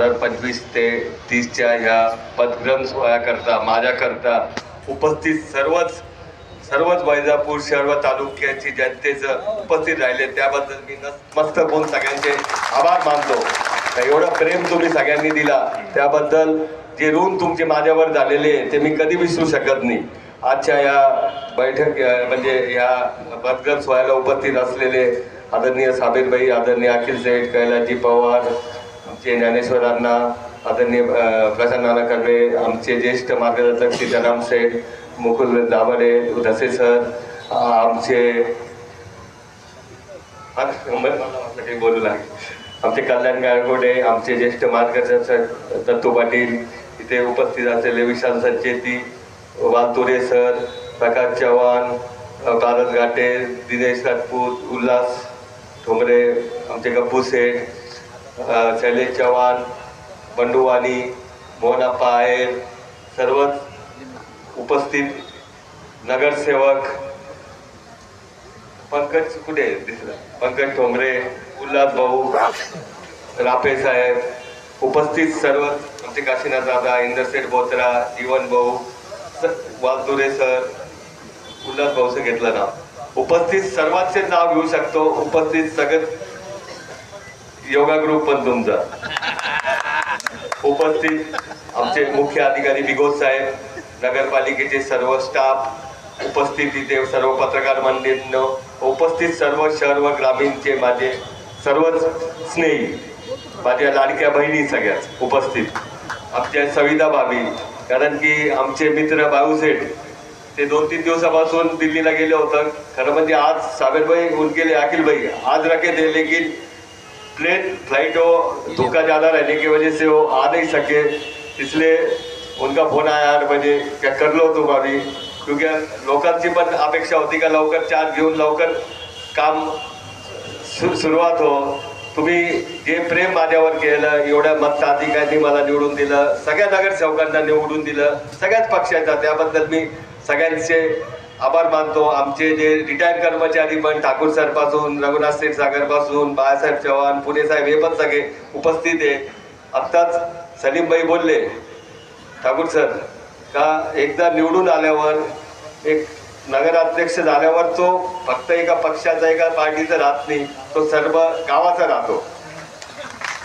हजार पंचवीस ते तीसच्या ह्या पदग्रम सोहळ्याकरता माझ्याकरता उपस्थित सर्वच सर्वच वैजापूर सर्व तालुक्याची जनतेचं उपस्थित राहिले. त्याबद्दल मी मस्त बोल सगळ्यांचे आभार मानतो. तर एवढं प्रेम तुम्ही सगळ्यांनी दिला. त्याबद्दल जे ऋण तुमचे माझ्यावर झालेले आहे, ते मी कधी विसरू शकत नाही. आजच्या या बैठक म्हणजे या पदग्रम सोहळ्याला उपस्थित असलेले आदरणीय साबीरबाई आदरणीय अखिल सेठ कैलाजी पवार आमचे ज्ञानेश्वर अण्णा आदरणीय अं, नाना कर्वे आमचे ज्येष्ठ मार्गदर्शक सीताराम शेठ मुकुल दाभाडे धसे सर आमचे बोलू लागले. आमचे कल्याण गायगोडे आमचे ज्येष्ठ मार्गदर्शक दत्तू पाटील इथे उपस्थित असलेले विशाल संचेती वालतुरे सर प्रकाश चव्हाण पारस भारत घाटे दिनेश राजपूत उल्हास ठोंबरे आमचे गप्पू सेठ शैलेश चव्हाण बंडूवानी मोहनाप्पा आहेर सर्वच उपस्थित नगरसेवक. पंकज कुठे दिसला? पंकज ठोंबरे उल्हास भाऊ रापे साहेब. उपस्थित सर्व आमचे काशीनाथ दादा इंद्रसेठ बोत्रा जीवन भाऊ स- वालतुरे सर उल्हास भाऊचं घेतलं नाव. उपस्थित सर्वांचे नाव घेऊ शकतो. उपस्थित सगळं योगा ग्रुप पण तुमचा. उपस्थित आमचे मुख्य अधिकारी बिगोद साहेब नगरपालिकेचे सर्व स्टाफ उपस्थित इथे सर्व पत्रकार मंडळींनो उपस्थित सर्व शहर व ग्रामीणचे माझे सर्वच स्नेही माझ्या लाडक्या बहिणी सगळ्याच उपस्थित. आमच्या सविता भाभी कारण की आमचे मित्र बाळूसेठ ते दोन तीन दिवसापासून दिल्लीला गेले होतं. खरं म्हणजे आज साबेरभाई होऊन गेले अखिलभाई आज रखे थे लेकिन प्लेन फ्लाइट हो धोखा ज़्यादा रहने की वजह से वो आ नहीं सके। इसलिए उनका फोन आया आठ बजे क्या कर लो तुम अभी। क्योंकि लोकांची पण अपेक्षा होती का लवकर चार्ज घेऊन लवकर काम सु- सुरुवात हो। तुम्ही जे प्रेम माझ्यावर केलं एवढ्या मतदाधिकांनी मला निवडून दिलं सगळ्या नगरसेवकांना निवडून दिलं सगळ्याच पक्षाचा त्याबद्दल मी सगळ्यांचे आभार मानतो. आमचे जे रिटायर कर्मचारी पण ठाकूर सरपासून रघुनाथ सेठ सागरपासून बाळासाहेब चव्हाण पुणे साहेब हे पण सगळे उपस्थित आहे. आत्ताच सलीमबाई बोलले ठाकूर सर का एकदा निवडून आल्यावर एक नगराध्यक्ष झाल्यावर तो फक्त एका पक्षाचा एका पार्टीचा राहत नाही तो सर्व गावाचा राहतो.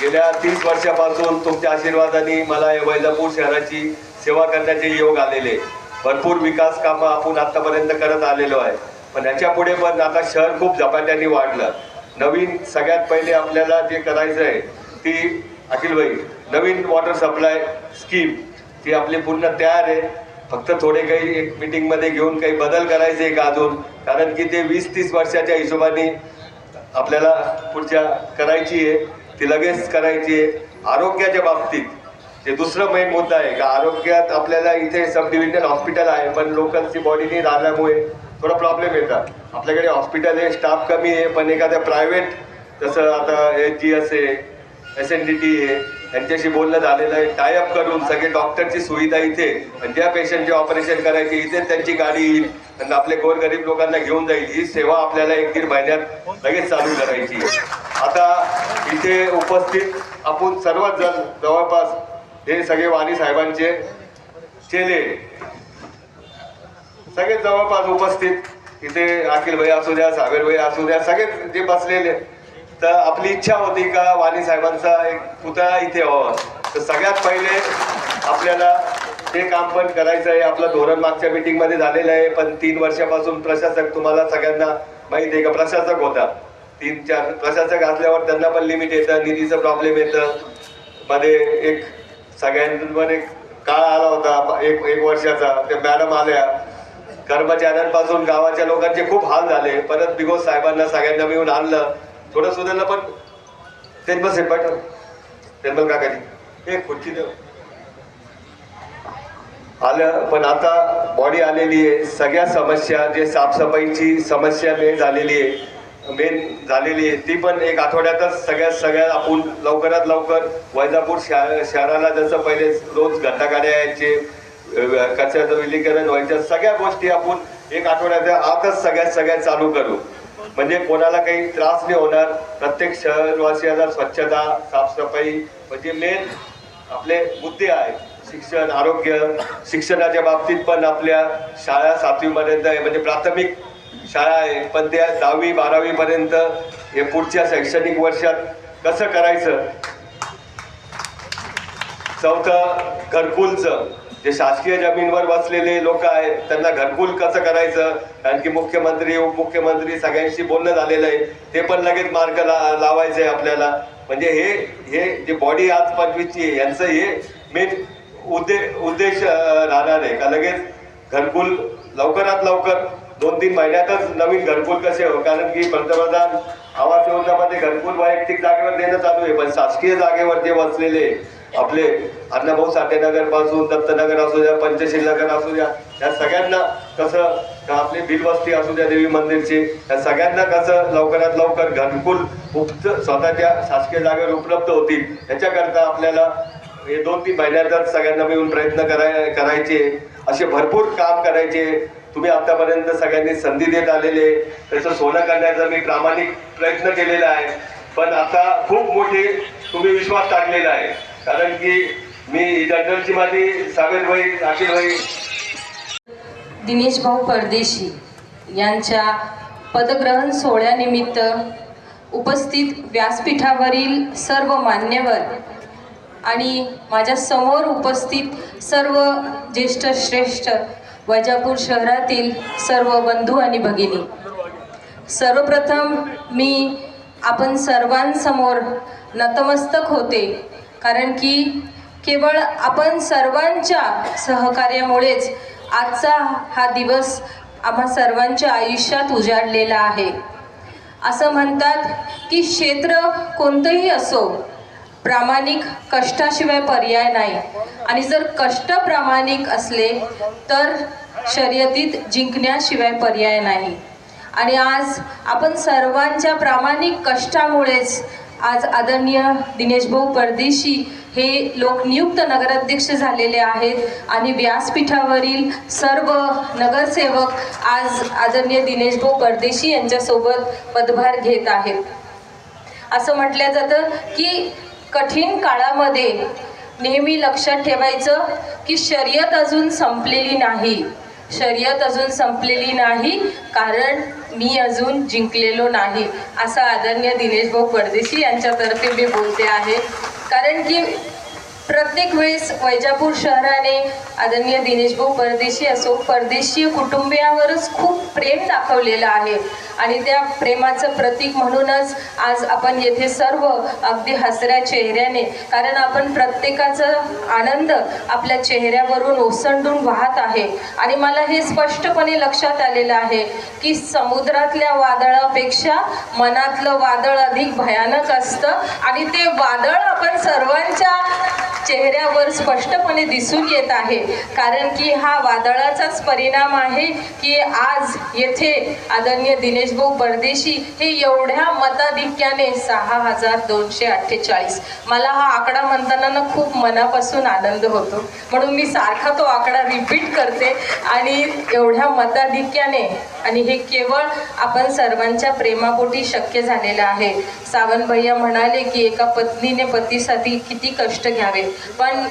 गेल्या तीस वर्षापासून तुमच्या आशीर्वादाने मला या वैजापूर शहराची सेवा करण्याचे योग आलेले. भरपूर विकास कामं आपण आतापर्यंत करत आलेलो आहे. पण ह्याच्या पुढे पण आता शहर खूप झपाट्याने वाढलं. नवीन सगळ्यात पहिले आपल्याला जे करायचं आहे ती अखिलभाई नवीन वॉटर सप्लाय स्कीम ती आपली पूर्ण तयार आहे. फक्त थोडे काही एक मिटिंगमध्ये घेऊन काही बदल करायचे का अजून. कारण की ते वीस तीस वर्षाच्या हिशोबाने आपल्याला पुढच्या करायची आहे. ती लगेच करायची आहे. आरोग्याच्या बाबतीत जे दुसरं मेन मुद्दा आहे का? आरोग्यात आपल्याला इथे सब डिव्हिजनल हॉस्पिटल आहे पण लोकलची बॉडी राहिल्यामुळे थोडा प्रॉब्लेम येतात. आपल्याकडे हॉस्पिटल आहे स्टाफ कमी आहे पण एखाद्या प्रायव्हेट जसं आता एच जी एस आहे एस एन डी टी आहे यांच्याशी बोलणं झालेलं आहे टायअप करून सगळे डॉक्टरची सुविधा इथे आणि ज्या पेशंटचे ऑपरेशन करायचे इथे त्यांची गाडी येईल आणि आपले गोरगरीब लोकांना घेऊन जाईल. ही सेवा आपल्याला एक दीड महिन्यात लगेच चालू करायची आता इथे उपस्थित आपण सर्वच जण जवळपास हे सगळे वाणी साहेबांचे चेले. सगळे जवळपास उपस्थित. इथे अखिल भाई असू द्या सागर भाई असू द्या सगळे जे बसलेले. तर आपली इच्छा होती का वाणी साहेबांचा एक पुतळा इथे व्हावा तर सगळ्यात पहिले आपल्याला ते काम पण करायचं आहे. आपलं धोरण मागच्या मीटिंगमध्ये झालेलं आहे. पण तीन वर्षापासून प्रशासक तुम्हाला सगळ्यांना माहिती आहे का? प्रशासक होता. तीन चार प्रशासक असल्यावर त्यांना पण लिमिट येतं निधीचं प्रॉब्लेम येतं. मध्ये एक सगळ्यांवर एक काळ आला होता एक एक वर्षाचा. त्या मॅडम आल्या. कर्मचाऱ्यांपासून गावाच्या लोकांचे खूप हाल झाले. परत बिगोस साहेबांना सगळ्यांना मिळून आणलं. थोडं सुधारलं पण तेच सेट पाठव. तेनबल काकाजी. हे खुर्ची देऊ आलं पण आता बॉडी आलेली आहे. सगळ्या समस्या जे साफसफाईची समस्या ले झालेली आहे. मेन झालेली आहे. ती पण एक आठवड्यातच सगळ्यात सगळ्यात आपण लवकरात लवकर वैजापूर शहर शहराला जसं पहिले रोज घंटागाड्या यायचे कचऱ्याचं विलीकरण व्हायचं सगळ्या गोष्टी आपण एक आठवड्याच्या आतच सगळ्यात सगळ्यात चालू करू. म्हणजे कोणाला काही त्रास नाही होणार. प्रत्येक शहरवासियाला स्वच्छता साफसफाई म्हणजे मेन आपले मुद्दे आहेत. शिक्षण आरोग्य शिक्षणाच्या बाबतीत पण आपल्या शाळा सातवीपर्यंत म्हणजे प्राथमिक शाळा आहे पण त्या दहावी बारावी पर्यंत हे पुढच्या शैक्षणिक वर्षात कसं करायचं? चौथं घरकुलचं. जे शासकीय जमीनवर बसलेले लोक आहेत त्यांना घरकुल कसं करायचं? कारण की मुख्यमंत्री उपमुख्यमंत्री सगळ्यांशी बोलणं झालेलं आहे. ते पण लगेच मार्ग ला लावायचं आहे आपल्याला. म्हणजे हे हे जे बॉडी आज पंचवीसची आहे यांचं हे मेन उद्दे उद्देश राहणार आहे. का लगेच घरकुल लवकरात लवकर दोन तीन महिन्यातच नवीन घरकुल कसे हो? कारण की पंतप्रधान आवास योजनामध्ये घरकुल वैयक्तिक जागेवर देणं चालू आहे पण शासकीय जागेवर जे बसलेले आपले अण्णाभाऊ साठेनगरपासून दत्तनगर असू द्या पंचशील नगर असू द्या या सगळ्यांना कसं आपली बिलवस्ती असू द्या देवी मंदिरची या सगळ्यांना कसं लवकरात लवकर घरकुल उप स्वतःच्या शासकीय जागेवर उपलब्ध होतील याच्याकरता आपल्याला हे दोन तीन महिन्यातच सगळ्यांना मिळून प्रयत्न कराय करायचे असे भरपूर काम करायचे. तुम्ही आतापर्यंत सगळ्यांनी संधी देत आलेले त्याचं सोनं करण्याचा मी प्रामाणिक प्रयत्न केलेला आहे. पण आता खूप मोठे तुम्ही विश्वास टाकलेला आहे. कारण की मी जनरलची माझी सावेद भाई राशील भाई. दिनेश भाऊ परदेशी यांच्या पदग्रहण सोहळ्यानिमित्त उपस्थित व्यासपीठावरील सर्व मान्यवर आणि माझ्यासमोर उपस्थित सर्व ज्येष्ठ श्रेष्ठ वैजापूर शहरातील सर्व बंधू आणि भगिनी. सर्वप्रथम मी आपण सर्वांसमोर नतमस्तक होते कारण की केवळ आपण सर्वांच्या सहकार्यामुळेच आजचा हा दिवस आम्हा सर्वांच्या आयुष्यात उजाडलेला आहे. असं म्हणतात की क्षेत्र कोणतंही असो प्रामाणिक कष्टाशिवाय पर्याय नाही. आणि जर कष्ट प्रामाणिक असले तर शर्यतीत जिंकण्याशिवाय पर्याय नाही. आणि आज आपण सर्वांच्या प्रामाणिक कष्टामुळेच आज आदरणीय दिनेश भाऊ परदेशी हे लोकनियुक्त नगराध्यक्ष झालेले आहेत आणि व्यासपीठावरील सर्व नगरसेवक आज आदरणीय दिनेश भाऊ परदेशी यांच्यासोबत पदभार घेत आहेत. असं म्हटलं जातं की कठीण काळामध्ये नेहमी लक्षात ठेवायचं की शर्यत अजून संपलेली नाही. शर्यत अजून संपलेली नाही कारण मी अजून जिंकलेलो नाही असं आदरणीय दिनेश भाऊ परदेशी यांच्यातर्फे मी बोलते आहे. कारण की प्रत्येक वेळेस वैजापूर शहराने आदरणीय दिनेशभाऊ परदेशी असो परदेशी कुटुंबियावरच खूप प्रेम दाखवलेलं आहे. आणि त्या प्रेमाचं प्रतीक म्हणूनच आज आपण येथे सर्व अगदी हसऱ्या चेहऱ्याने कारण आपण प्रत्येकाचा आनंद आपल्या चेहऱ्यावरून ओसंडून वाहत आहे. आणि मला हे स्पष्टपणे लक्षात आलेलं आहे की समुद्रातल्या वादळापेक्षा मनातलं वादळ अधिक भयानक असतं आणि ते वादळ आपण सर्वांच्या चेहऱ्यावर स्पष्टपणे दिसून येत आहे. कारण की हा वादळाचाच परिणाम आहे की आज येथे आदरणीय दिनेश भाऊ परदेशी हे एवढ्या मताधिक्याने सहा हजार दोनशे अठ्ठेचाळीस. मला हा आकडा म्हणताना ना खूप मनापासून आनंद होतो. म्हणून मी सारखा तो आकडा रिपीट करते आणि एवढ्या मताधिक्याने आणि हे केवळ आपण सर्वांच्या प्रेमापोटी शक्य झालेलं आहे. सावंत भैया म्हणाले की एका पत्नीने पतीसाठी किती कष्ट घ्यावे पण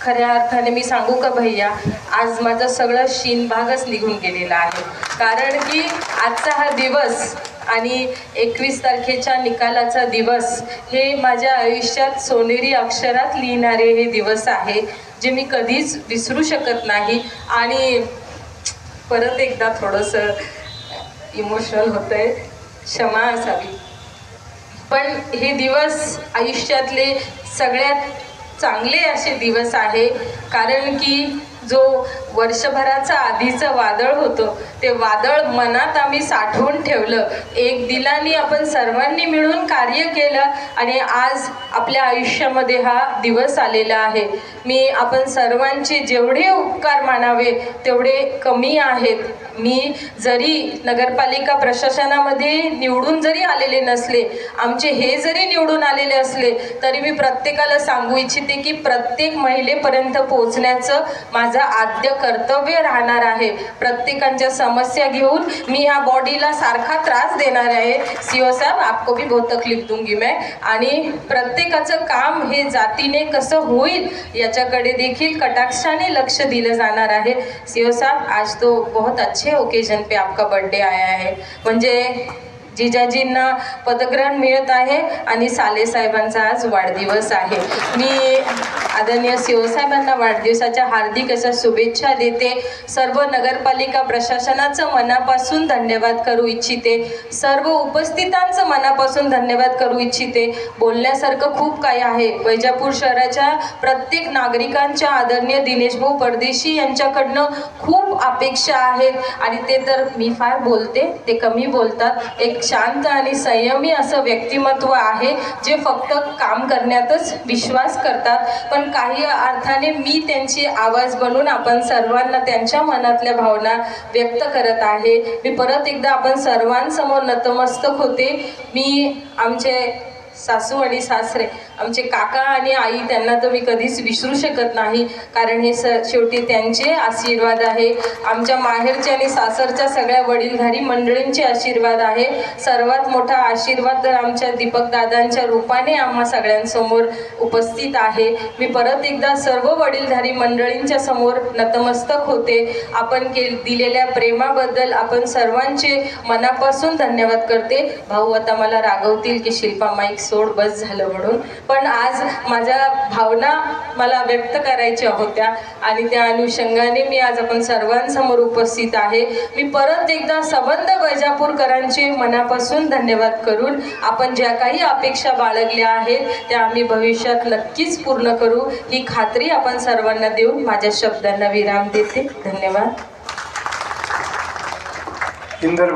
खऱ्या अर्थाने मी सांगू का भैया आज माझं सगळं शीन भागच निघून गेलेला आहे. कारण की आजचा हा दिवस आणि एकवीस तारखेच्या निकालाचा दिवस हे माझ्या आयुष्यात सोनेरी अक्षरात लिहिणारे हे दिवस आहे जे मी कधीच विसरू शकत नाही. आणि परत एकदा थोडंसं इमोशनल होतं आहे क्षमा असावी. पण हे दिवस आयुष्यातले सगळ्यात चांगले असे दिवस आहे. कारण की जो वर्षभराचा आधीचं वादळ होतं ते वादळ मनात आम्ही साठवून ठेवलं. एक दिलानी आपण सर्वांनी मिळून कार्य केलं आणि आज आपल्या आयुष्यामध्ये हा दिवस आलेला आहे. मी आपण सर्वांचे जेवढे उपकार मानावे तेवढे कमी आहेत. मी जरी नगरपालिका प्रशासनामध्ये निवडून जरी आलेले नसले आमचे हे जरी निवडून आलेले असले तरी मी प्रत्येकाला सांगू इच्छिते की प्रत्येक महिलेपर्यंत पोहोचण्याचं माझं आद्य कर्तव्य राहणार आहे. प्रत्येकांच्या समस्या घेऊन मी ह्या बॉडीला सारखा त्रास देणार आहे. सीओ साहेब आपको भी बहुत तकलीफ दूंगी मैं. आणि प्रत्येकाचं काम हे जातीने कसं होईल याच्याकडे देखील कटाक्षाने लक्ष दिलं जाणार आहे. सीओ साहब आज तो बहुत अच्छे ओकेजन पे आपका बर्थडे आया है म्हणजे जिजाजींना पदग्रहण मिळत आहे आणि साले साहेबांचा आज वाढदिवस आहे. मी आदरणीय शिवसाहेबांना वाढदिवसाच्या हार्दिक अशा शुभेच्छा देते. सर्व नगरपालिका प्रशासनाचं मनापासून धन्यवाद करू इच्छिते. सर्व उपस्थितांचं मनापासून धन्यवाद करू इच्छिते. बोलण्यासारखं खूप काही आहे. वैजापूर शहराच्या प्रत्येक नागरिकांच्या आदरणीय दिनेशभाऊ परदेशी यांच्याकडनं खूप अपेक्षा आहेत आणि ते तर मी फार बोलते ते कमी बोलतात. एक शांत आणि संयमी असं व्यक्तिमत्व आहे जे फक्त काम करण्यातच विश्वास करतात. पण काही अर्थाने मी त्यांची आवाज बनून आपण सर्वांना त्यांच्या मनातल्या भावना व्यक्त करत आहे. मी परत एकदा आपण सर्वांसमोर नतमस्तक होते. मी आमचे सासू आणि सासरे आमचे काका आणि आई त्यांना तर मी कधीच विसरू शकत नाही. कारण हे स शेवटी त्यांचे आशीर्वाद आहे. आमच्या माहेरच्या आणि सासरच्या सगळ्या वडीलधारी मंडळींचे आशीर्वाद आहे. सर्वात मोठा आशीर्वाद तर आमच्या दीपकदादांच्या रूपाने आम्हा सगळ्यांसमोर उपस्थित आहे. मी परत एकदा सर्व वडीलधारी मंडळींच्या समोर नतमस्तक होते. आपण के दिलेल्या प्रेमाबद्दल आपण सर्वांचे मनापासून धन्यवाद करते. भाऊ आता मला रागवतील की शिल्पा माईक सोड बस झालं म्हणून. पण आज माझ्या भावना मला व्यक्त करायच्या होत्या आणि त्या अनुषंगाने मी आज आपण सर्वांसमोर उपस्थित आहे. मी परत एकदा सबंध वैजापूरकरांचे मनापासून धन्यवाद करून आपण ज्या काही अपेक्षा बाळगल्या आहेत त्या आम्ही भविष्यात नक्कीच पूर्ण करू. ही खात्री आपण सर्वांना देऊन माझ्या शब्दांना विराम देते. धन्यवाद. इंदर